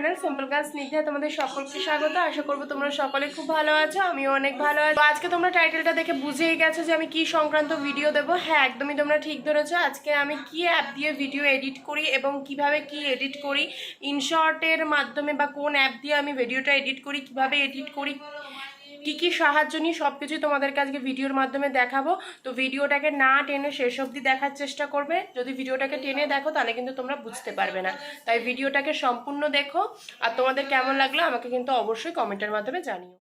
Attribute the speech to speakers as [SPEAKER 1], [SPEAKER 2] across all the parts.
[SPEAKER 1] Channel simple গাছ স্নিগ্ধা তোমাদের সকলকে স্বাগত। আশা করব তোমরা সকলে খুব ভালো আছো, আমিও অনেক ভালো আছি। আজকে তোমরা টাইটেলটা দেখে বুঝেই গেছো যে আমি কি সংক্রান্ত ভিডিও দেবো। হ্যাঁ একদমই তোমরা ঠিক ধরেছো, আজকে আমি কি অ্যাপ দিয়ে ভিডিও এডিট করি এবং কীভাবে কি এডিট করি ইনশর্টের মাধ্যমে বা কোন অ্যাপ দিয়ে আমি ভিডিওটা এডিট করি, কীভাবে এডিট করি কি কি সাহায্য নিয়ে সব কিছুই তোমাদেরকে আজকে ভিডিওর মাধ্যমে দেখাবো। তো ভিডিওটাকে না টেনে শেষ অবধি দেখার চেষ্টা করবে। যদি ভিডিওটাকে টেনে দেখো, তাহলে কিন্তু তোমরা বুঝতে পারবে না। তাই ভিডিওটাকে সম্পূর্ণ দেখো। আর তোমাদের কেমন লাগল, আমাকে কিন্তু অবশ্যই কমেন্টের মাধ্যমে জানিও।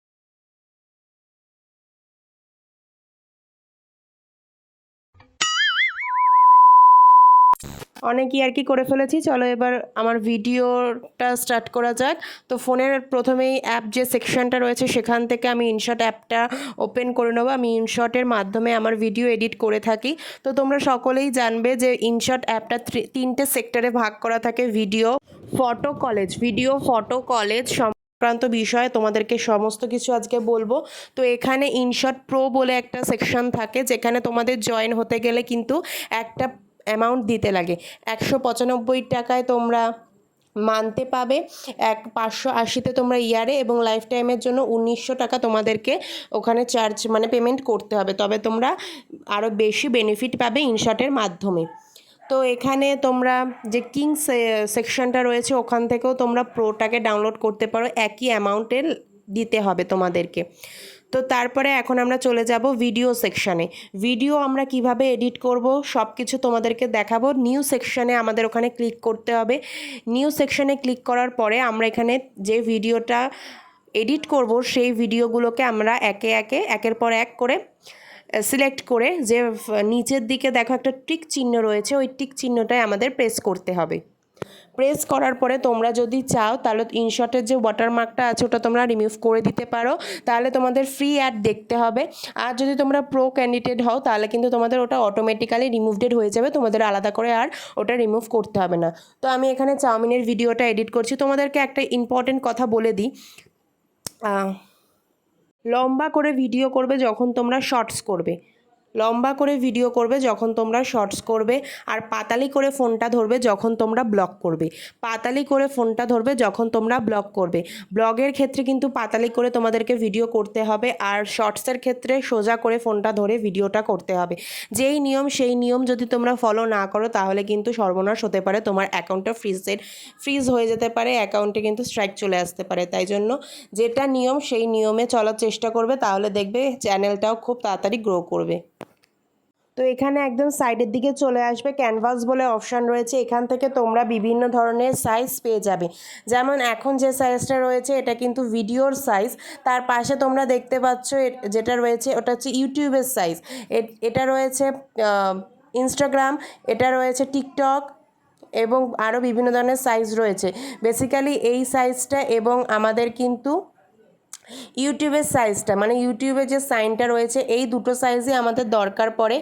[SPEAKER 1] অনেকই আর কি করে ফেলেছি। চলো এবার আমার ভিডিওটা স্টার্ট করা যাক। তো ফোনের প্রথমেই অ্যাপ যে সেকশনটা রয়েছে, সেখান থেকে আমি ইনশট অ্যাপটা ওপেন করে নেব। আমি ইনশটের মাধ্যমে আমার ভিডিও এডিট করে থাকি। তো তোমরা সকলেই জানবে যে ইনশট অ্যাপটা তিনটে সেক্টরে ভাগ করা থাকে। Video photo college video photo college সংক্রান্ত বিষয়ে তোমাদেরকে সমস্ত কিছু আজকে বলব। তো এখানে ইনশট প্রো বলে একটা সেকশন থাকে, যেখানে তোমাদের জয়েন হতে গেলে কিন্তু একটা অ্যামাউন্ট দিতে লাগে। একশো পঁচানব্বই টাকায় তোমরা মানতে পাবে, এক পাঁচশো আশিতে তোমরা ইয়ারে এবং লাইফ টাইমের জন্য উনিশশো টাকা তোমাদেরকে ওখানে চার্জ মানে পেমেন্ট করতে হবে। তবে তোমরা আরও বেশি বেনিফিট পাবে ইনশটের মাধ্যমে। তো এখানে তোমরা যে কিং সেকশনটা রয়েছে ওখান থেকেও তোমরা প্রোটাকে ডাউনলোড করতে পারো। একই অ্যামাউন্টের দিতে হবে তোমাদেরকে। তো তারপরে এখন আমরা চলে যাব ভিডিও সেকশানে ভিডিও আমরা কীভাবে এডিট করব সব কিছু তোমাদেরকে দেখাবো। নিউ সেকশানে আমাদের ওখানে ক্লিক করতে হবে। নিউ সেকশানে ক্লিক করার পরে আমরা এখানে যে ভিডিওটা এডিট করব, সেই ভিডিওগুলোকে আমরা একে একে, একের পর এক করে সিলেক্ট করে যে নিচের দিকে দেখো একটা টিক চিহ্ন রয়েছে, ওই টিক চিহ্নটাই আমাদের প্রেস করতে হবে। প্রেস করার পরে তোমরা যদি চাও, তাহলে ইনশটের যে ওয়াটারমার্কটা আছে, ওটা তোমরা রিমুভ করে দিতে পারো। তাহলে তোমাদের ফ্রি অ্যাড দেখতে হবে। আর যদি তোমরা প্রো ক্যান্ডিডেট হও, তাহলে কিন্তু তোমাদের ওটা অটোমেটিক্যালি রিমুভডেড হয়ে যাবে। তোমাদের আলাদা করে আর ওটা রিমুভ করতে হবে না। তো আমি এখানে চাউমিনের ভিডিওটা এডিট করছি। তোমাদেরকে একটা ইম্পর্টেন্ট কথা বলে দিই। লম্বা করে ভিডিও করবে যখন তোমরা শর্টস করবে। লম্বা করে ভিডিও করবে যখন তোমরা শর্টস করবে আর পাতালি করে ফোনটা ধরবে যখন তোমরা ব্লগ করবে। পাতালি করে ফোনটা ধরবে যখন তোমরা ব্লগ করবে। ব্লগের ক্ষেত্রে কিন্তু পাতালি করে তোমাদেরকে ভিডিও করতে হবে আর শর্টসের ক্ষেত্রে সোজা করে ফোনটা ধরে ভিডিওটা করতে হবে। যেই নিয়ম সেই নিয়ম যদি তোমরা ফলো না করো তাহলে কিন্তু সর্বনাশ হতে পারে, তোমার অ্যাকাউন্টটা ফ্রিজের ফ্রিজ হয়ে যেতে পারে অ্যাকাউন্টে কিন্তু স্ট্রাইক চলে আসতে পারে। তাই জন্য যেটা নিয়ম সেই নিয়মে চলার চেষ্টা করবে, তাহলে দেখবে চ্যানেলটাও খুব তাড়াতাড়ি গ্রো করবে। তো এখানে একদম সাইডের দিকে চলে আসবে ক্যানভাস বলে অপশান রয়েছে। এখান থেকে তোমরা বিভিন্ন ধরনের সাইজ পেয়ে যাবে। যেমন এখন যে সাইজটা রয়েছে, এটা কিন্তু ভিডিওর সাইজ তার পাশে তোমরা দেখতে পাচ্ছ যেটা রয়েছে, ওটা হচ্ছে ইউটিউবের সাইজ এটা রয়েছে ইনস্টাগ্রাম এটা রয়েছে টিকটক এবং আরও বিভিন্ন ধরনের সাইজ রয়েছে। বেসিক্যালি এই সাইজটা এবং আমাদের কিন্তু ইউটিউবের সাইজটা মানে ইউটিউবে যে সাইনটা রয়েছে, এই দুটো সাইজই আমাদের দরকার পড়ে।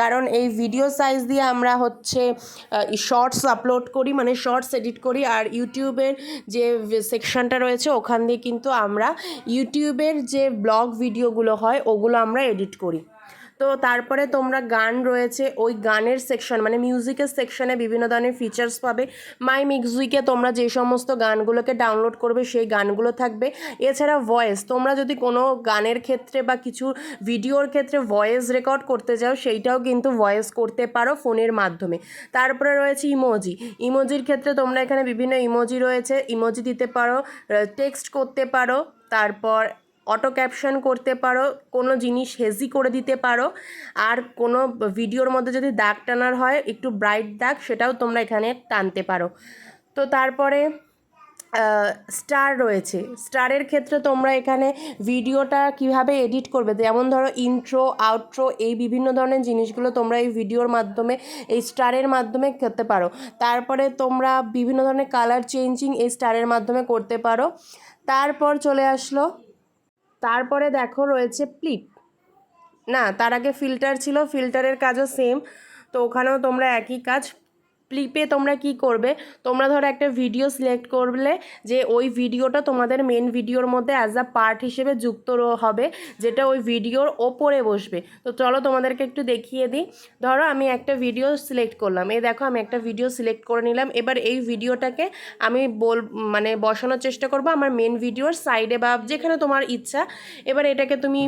[SPEAKER 1] কারণ এই ভিডিও সাইজ দিয়ে আমরা হচ্ছে শর্টস আপলোড করি মানে শর্টস এডিট করি, আর ইউটিউবের যে সেকশনটা রয়েছে, ওখান দিয়ে কিন্তু আমরা ইউটিউবের যে ব্লগ ভিডিওগুলো হয়, ওগুলো আমরা এডিট করি। তো তারপরে তোমরা গান রয়েছে, ওই গানের সেকশন মানে মিউজিকের সেকশনে বিভিন্ন ধরনের ফিচার্স পাবে। মাই মিউজিকে তোমরা যে সমস্ত গানগুলোকে ডাউনলোড করবে, সেই গানগুলো থাকবে। এছাড়া ভয়েস তোমরা যদি কোনো গানের ক্ষেত্রে বা কিছু ভিডিওর ক্ষেত্রে ভয়েস রেকর্ড করতে চাও সেইটাও কিন্তু ভয়েস করতে পারো ফোনের মাধ্যমে। তারপরে রয়েছে ইমোজি ইমোজির ক্ষেত্রে তোমরা এখানে বিভিন্ন ইমোজি রয়েছে ইমোজি দিতে পারো টেক্সট করতে পারো, তারপর অটো ক্যাপশন করতে পারো, কোনো জিনিস হেজি করে দিতে পারো, আর কোনো ভিডিওর মধ্যে যদি দাগ টানার হয়, একটু ব্রাইট দাগ, সেটাও তোমরা এখানে টানতে পারো। তো তারপরে স্টার রয়েছে। স্টারের ক্ষেত্রে তোমরা এখানে ভিডিওটা কীভাবে এডিট করবে? যেমন ধরো ইন্ট্রো আউট্রো এই বিভিন্ন ধরনের জিনিসগুলো তোমরা এই ভিডিওর মাধ্যমে, এই স্টারের মাধ্যমে করতে পারো। তারপরে তোমরা বিভিন্ন ধরনের কালার চেঞ্জিং এই স্টারের মাধ্যমে করতে পারো। তারপর চলে আসলো তারপরে দেখো রয়েছে প্লিপ। না, তার আগে ফিল্টার ছিল, ফিল্টারের কাজও সেম তো ওখানেও তোমরা একই কাজ ক্লিপে তোমরা কি করবে? তোমরা ধরো একটা ভিডিও সিলেক্ট করলে যে ওই ভিডিওটা তোমাদের মেন ভিডিওর মধ্যে অ্যাজ আ পার্ট হিসেবে যুক্ত হবে, যেটা ওই ভিডিওর ওপরে বসবে। তো চলো তোমাদেরকে একটু দেখিয়ে দিই। ধরো আমি একটা ভিডিও সিলেক্ট করলাম। এই দেখো আমি একটা ভিডিও সিলেক্ট করে নিলাম। এবার এই ভিডিওটাকে আমি বল মানে বসানোর চেষ্টা করব আমার মেন ভিডিওর সাইডে বা যেখানে তোমার ইচ্ছা। এবার এটাকে তুমি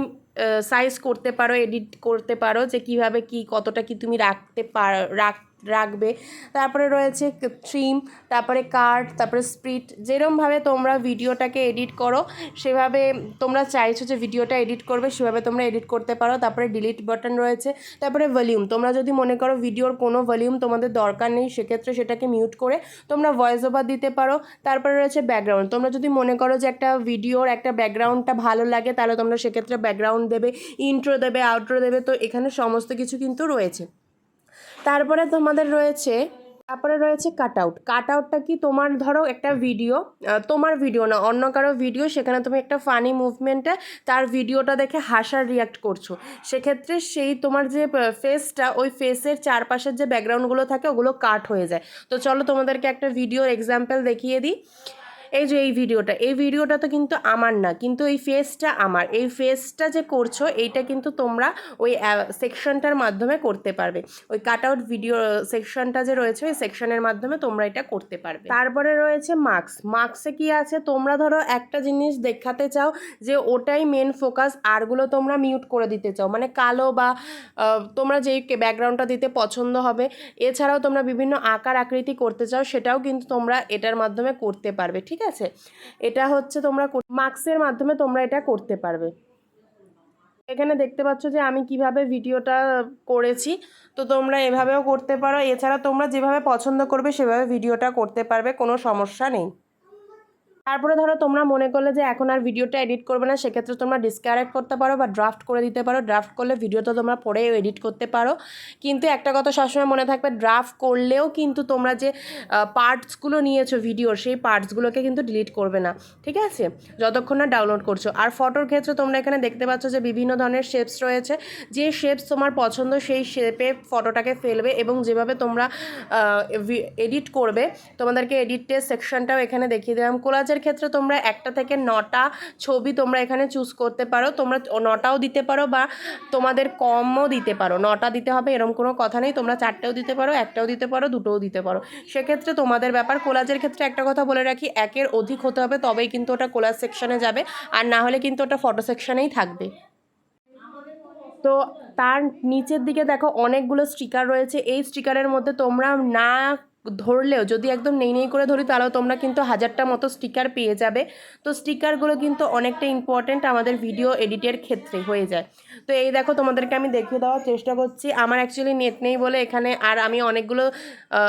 [SPEAKER 1] সাইজ করতে পারো এডিট করতে পারো যে কীভাবে কি, কতটা কি তুমি রাখতে পার রাখ রাখবে। তারপরে রয়েছে থ্রিম তারপরে কার্ড তারপরে স্প্রিট যেরমভাবে তোমরা ভিডিওটাকে এডিট করো, সেভাবে তোমরা চাইছো যে ভিডিওটা এডিট করবে, সেভাবে তোমরা এডিট করতে পারো। তারপরে ডিলিট বাটন রয়েছে, তারপরে ভলিউম তোমরা যদি মনে করো ভিডিওর কোনো ভলিউম তোমাদের দরকার নেই, সেক্ষেত্রে সেটাকে মিউট করে তোমরা ভয়েস ওভার দিতে পারো। তারপরে রয়েছে ব্যাকগ্রাউন্ড তোমরা যদি মনে করো যে একটা ভিডিওর একটা ব্যাকগ্রাউন্ডটা ভালো লাগে, তাহলে তোমরা সেক্ষেত্রে ব্যাকগ্রাউন্ড দেবে ইন্ট্রো দেবে আউট্রো দেবে। তো এখানে সমস্ত কিছু কিন্তু রয়েছে। তারপরে তোমাদের রয়েছে, তারপরে রয়েছে কাট আউট কাট আউটটা কি তোমার ধরো একটা ভিডিও তোমার ভিডিও না, অন্য কারও ভিডিও সেখানে তুমি একটা ফানি মুভমেন্টে তার ভিডিওটা দেখে হাসার রিয়াক্ট করছ। সেক্ষেত্রে সেই তোমার যে ফেসটা ওই ফেসের চারপাশের যে ব্যাকগ্রাউন্ডগুলো থাকে, ওগুলো কাট হয়ে যায়। তো চলো তোমাদেরকে একটা ভিডিওর এক্সাম্পল দেখিয়ে দিই। এই যে এই ভিডিওটা এই ভিডিওটা তো কিন্তু আমার না, কিন্তু এই ফেসটা আমার। এই ফেসটা যে করছ, এইটা কিন্তু তোমরা ওই সেকশনটার মাধ্যমে করতে পারবে। ওই কাট আউট ভিডিও সেকশনটা যে রয়েছে, ওই সেকশনের মাধ্যমে তোমরা এটা করতে পারবে। তারপরে রয়েছে মার্কস মার্কসে কি আছে? তোমরা ধরো একটা জিনিস দেখাতে চাও যে ওটাই মেন ফোকাস আরগুলো তোমরা মিউট করে দিতে চাও। মানে কালো বা তোমরা যেই ব্যাকগ্রাউন্ডটা দিতে পছন্দ হবে, এছাড়াও তোমরা বিভিন্ন আকার আকৃতি করতে চাও, সেটাও কিন্তু তোমরা এটার মাধ্যমে করতে পারবে, ঠিক আছে? এটা হচ্ছে তোমরা মাস্কের মাধ্যমে তোমরা এটা করতে পারবে। এখানে দেখতে পাচ্ছ যে আমি কীভাবে ভিডিওটা করেছি। তো তোমরা এভাবেও করতে পারো। এছাড়া তোমরা যেভাবে পছন্দ করবে সেভাবে ভিডিওটা করতে পারবে। কোনো সমস্যা নেই। তারপরে ধরো তোমরা মনে করলে যে এখন আর ভিডিওটা এডিট করবে না, সেক্ষেত্রে তোমরা ডিসকারেক্ট করতে পারো বা ড্রাফট করে দিতে পারো। ড্রাফট করলে ভিডিওটা তোমরা পরেও এডিট করতে পারো। কিন্তু একটা কথা সবসময় মনে থাকবে ড্রাফট করলেও কিন্তু তোমরা যে পার্টসগুলো নিয়েছো ভিডিওর সেই পার্টসগুলোকে কিন্তু ডিলিট করবে না। ঠিক আছে? যতক্ষণ না ডাউনলোড করছ। আর ফটোর ক্ষেত্রে তোমরা এখানে দেখতে পাচ্ছ যে বিভিন্ন ধরনের শেপস রয়েছে। যে শেপস তোমার পছন্দ, সেই শেপে ফটোটাকে ফেলবে এবং যেভাবে তোমরা এডিট করবে, তোমাদেরকে এডিটের সেকশনটাও এখানে দেখিয়ে দিলাম। কোলাজের ক্ষেত্রে তোমরা একটা থেকে নটা ছবি তোমরা এখানে চুজ করতে পারো। তোমরা নটাও দিতে পারো বা তোমাদের কমও দিতে পারো। নটা দিতে হবে এরকম কোনো কথা নেই। তোমরা চারটেও দিতে পারো, একটাও দিতে পারো, দুটোও দিতে পারো। সেক্ষেত্রে তোমাদের ব্যাপার কোলাজের ক্ষেত্রে একটা কথা বলে রাখি, একের অধিক হতে হবে, তবেই কিন্তু ওটা কোলাজ সেকশনে যাবে। আর না হলে কিন্তু ওটা ফটো সেকশনেই থাকবে। তো তার নিচের দিকে দেখো অনেকগুলো স্টিকার রয়েছে। এই স্টিকারের মধ্যে তোমরা না ধরলেও, যদি একদম নেই নেই করে ধরি, তাহলেও তোমরা কিন্তু হাজারটা মতো স্টিকার পেয়ে যাবে। তো স্টিকারগুলো কিন্তু অনেকটা ইম্পর্ট্যান্ট আমাদের ভিডিও এডিটের ক্ষেত্রে হয়ে যায়। তো এই দেখো, তোমাদেরকে আমি দেখিয়ে দেওয়ার চেষ্টা করছি। আমার অ্যাকচুয়ালি নেট নেই বলে এখানে আর আমি অনেকগুলো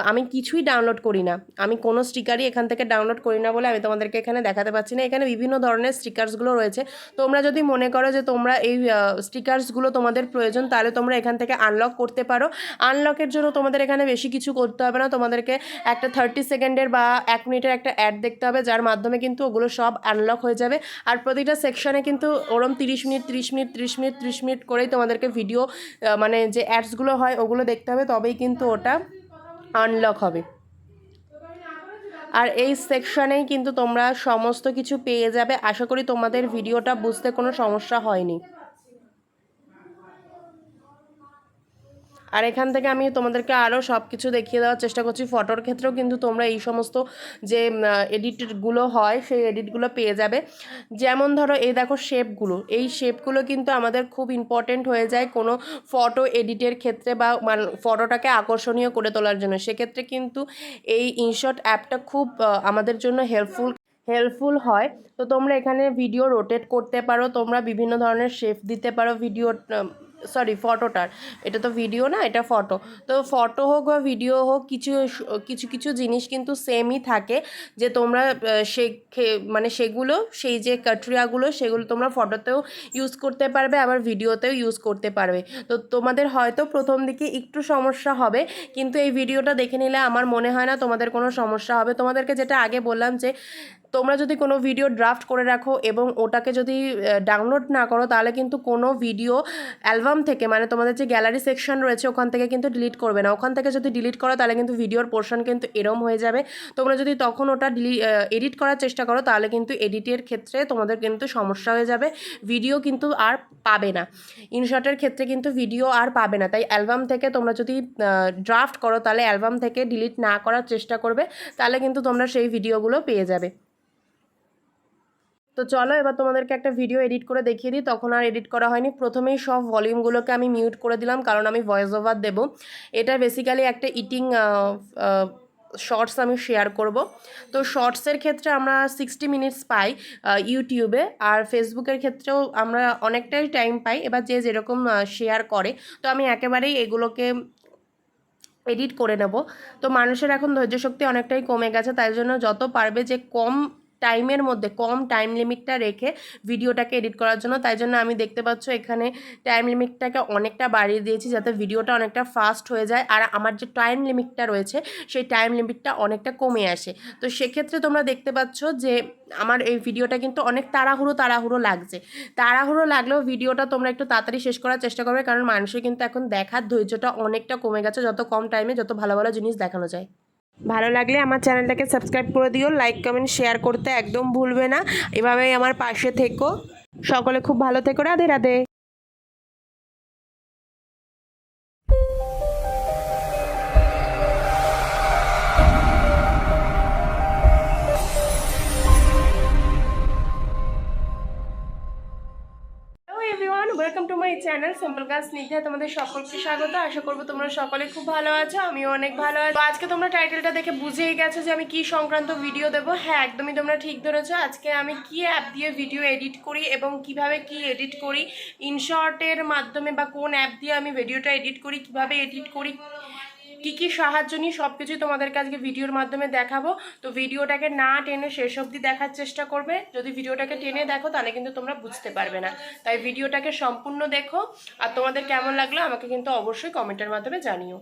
[SPEAKER 1] আমি কিছুই ডাউনলোড করি না। আমি কোনো স্টিকারই এখান থেকে ডাউনলোড করি না বলে আমি তোমাদেরকে এখানে দেখাতে পাচ্ছি না। এখানে বিভিন্ন ধরনের স্টিকার্সগুলো রয়েছে। তোমরা যদি মনে করো যে তোমরা এই স্টিকার্সগুলো তোমাদের প্রয়োজন, তাহলে তোমরা এখান থেকে আনলক করতে পারো। আনলকের জন্য তোমাদের এখানে বেশি কিছু করতে হবে না। তোমাদেরকে একটা থার্টি সেকেন্ডের বা এক মিনিটের একটা অ্যাড দেখতে হবে, যার মাধ্যমে কিন্তু ওগুলো সব আনলক হয়ে যাবে। আর প্রতিটা সেকশনে কিন্তু ওরম তিরিশ মিনিট তিরিশ মিনিট তিরিশ মিনিট তিরিশ মিনিট করেই তোমাদেরকে ভিডিও মানে যে অ্যাডসগুলো হয় ওগুলো দেখতে হবে, তবেই কিন্তু ওটা আনলক হবে। আর এই সেকশনেই কিন্তু তোমরা সমস্ত কিছু পেয়ে যাবে। আশা করি তোমাদের ভিডিওটা বুঝতে কোনো সমস্যা হয়নি। আর এখান থেকে আমি তোমাদেরকে আরও সব কিছু দেখিয়ে দেওয়ার চেষ্টা করছি। ফটোর ক্ষেত্রেও কিন্তু তোমরা এই সমস্ত যে এডিটগুলো হয়, সেই এডিটগুলো পেয়ে যাবে। যেমন ধরো, এই দেখো শেপগুলো এই শেপগুলো কিন্তু আমাদের খুব ইম্পর্টেন্ট হয়ে যায় কোনো ফটো এডিটের ক্ষেত্রে বা ফটোটাকে আকর্ষণীয় করে তোলার জন্য। সেক্ষেত্রে কিন্তু এই ইনশট অ্যাপটা খুব আমাদের জন্য হেল্পফুল হেল্পফুল হয়। তো তোমরা এখানে ভিডিও রোটেট করতে পারো। তোমরা বিভিন্ন ধরনের শেপ দিতে পারো ভিডিও সরি ফটোটার এটা তো ভিডিও না, এটা ফটো তো ফটো হোক বা ভিডিও হোক, কিছু কিছু কিছু জিনিস কিন্তু সেমই থাকে যে তোমরা সে মানে সেগুলো, সেই যে কাটরিয়াগুলো সেগুলো তোমরা ফটোতেও ইউজ করতে পারবে, আবার ভিডিওতেও ইউজ করতে পারবে। তো তোমাদের হয়তো প্রথম দিকে একটু সমস্যা হবে, কিন্তু এই ভিডিওটা দেখে নিলে আমার মনে হয় না তোমাদের কোনো সমস্যা হবে। তোমাদেরকে যেটা আগে বললাম যে তোমরা যদি কোনো ভিডিও ড্রাফট করে রাখো এবং ওটাকে যদি ডাউনলোড না করো, তাহলে কিন্তু কোনো ভিডিও অ্যালবাম থেকে মানে তোমাদের যে গ্যালারি সেকশন রয়েছে, ওখান থেকে কিন্তু ডিলিট করবে না। ওখান থেকে যদি ডিলিট করো, তাহলে কিন্তু ভিডিওর পোর্শন কিন্তু এরম হয়ে যাবে। তোমরা যদি তখন ওটা ডিলি এডিট করার চেষ্টা করো, তাহলে কিন্তু এডিটের ক্ষেত্রে তোমাদের কিন্তু সমস্যা হয়ে যাবে। ভিডিও কিন্তু আর পাবে না। ইনশর্টের ক্ষেত্রে কিন্তু ভিডিও আর পাবে না। তাই অ্যালবাম থেকে তোমরা যদি ড্রাফট করো, তাহলে অ্যালবাম থেকে ডিলিট না করার চেষ্টা করবে, তাহলে কিন্তু তোমরা সেই ভিডিওগুলো পেয়ে যাবে। তো চলো এবার তোমাদেরকে একটা ভিডিও এডিট করে দেখিয়ে দিই। তখন আর এডিট করা হয়নি। প্রথমেই সব ভলিউমগুলোকে আমি মিউট করে দিলাম, কারণ আমি ভয়েস ওভার দেবো। এটা বেসিক্যালি একটা ইটিং শর্টস আমি শেয়ার করব। তো শর্টসের ক্ষেত্রে আমরা সিক্সটি মিনিটস পাই ইউটিউবে আর ফেসবুকের ক্ষেত্রেও আমরা অনেকটাই টাইম পাই। এবার যে যেরকম শেয়ার করে, তো আমি একেবারেই এগুলোকে এডিট করে নেব। তো মানুষের এখন ধৈর্য শক্তি অনেকটাই কমে গেছে। তাই জন্য যত পারবে যে কম টাইমের মধ্যে, কম টাইম লিমিটটা রেখে ভিডিওটাকে এডিট করার জন্য। তাই জন্য আমি দেখতে পাচ্ছ এখানে টাইম লিমিটটাকে অনেকটা বাড়িয়ে দিয়েছি যাতে ভিডিওটা অনেকটা ফাস্ট হয়ে যায় আর আমার যে টাইম লিমিটটা রয়েছে, সেই টাইম লিমিটটা অনেকটা কমে আসে। তো সেক্ষেত্রে তোমরা দেখতে পাচ্ছ যে আমার এই ভিডিওটা কিন্তু অনেক তাড়াহুড়ো তাড়াহুড়ো লাগছে। তাড়াহুড়ো লাগলেও ভিডিওটা তোমরা একটু তাড়াতাড়ি শেষ করার চেষ্টা করবে কারণ মানুষের কিন্তু এখন দেখার ধৈর্যটা অনেকটা কমে গেছে। যত কম টাইমে যত ভালো ভালো জিনিস দেখানো যায়। ভালো লাগলে আমার চ্যানেলটাকে সাবস্ক্রাইব করে দিও, লাইক, কমেন্ট, শেয়ার করতে একদম ভুলবে না। এভাবেই আমার পাশে থেকো। সকলে খুব ভালো থেকো। Radhe Radhe. Channel simple girls Snigdha তোমাদের সকলকে স্বাগত। আশা করব তোমরা সকলে খুব ভালো আছো, আমিও অনেক ভালো আছো। আজকে তোমরা টাইটেলটা দেখে বুঝেই গেছো যে আমি কি সংক্রান্ত ভিডিও দেব। হ্যাঁ একদমই তোমরা ঠিক ধরেছো, আজকে আমি কি অ্যাপ দিয়ে ভিডিও এডিট করি এবং কীভাবে কি এডিট করি ইনশর্টের মাধ্যমে বা কোন অ্যাপ দিয়ে আমি ভিডিওটা এডিট করি, কীভাবে এডিট করি কী কি সাহায্য নিয়ে সব কিছুই তোমাদেরকে আজকে ভিডিওর মাধ্যমে দেখাবো। তো ভিডিওটাকে না টেনে শেষ অবধি দেখার চেষ্টা করবে। যদি ভিডিওটাকে টেনে দেখো, তাহলে কিন্তু তোমরা বুঝতে পারবে না। তাই ভিডিওটাকে সম্পূর্ণ দেখো। আর তোমাদের কেমন লাগল, আমাকে কিন্তু অবশ্যই কমেন্টের মাধ্যমে জানিও।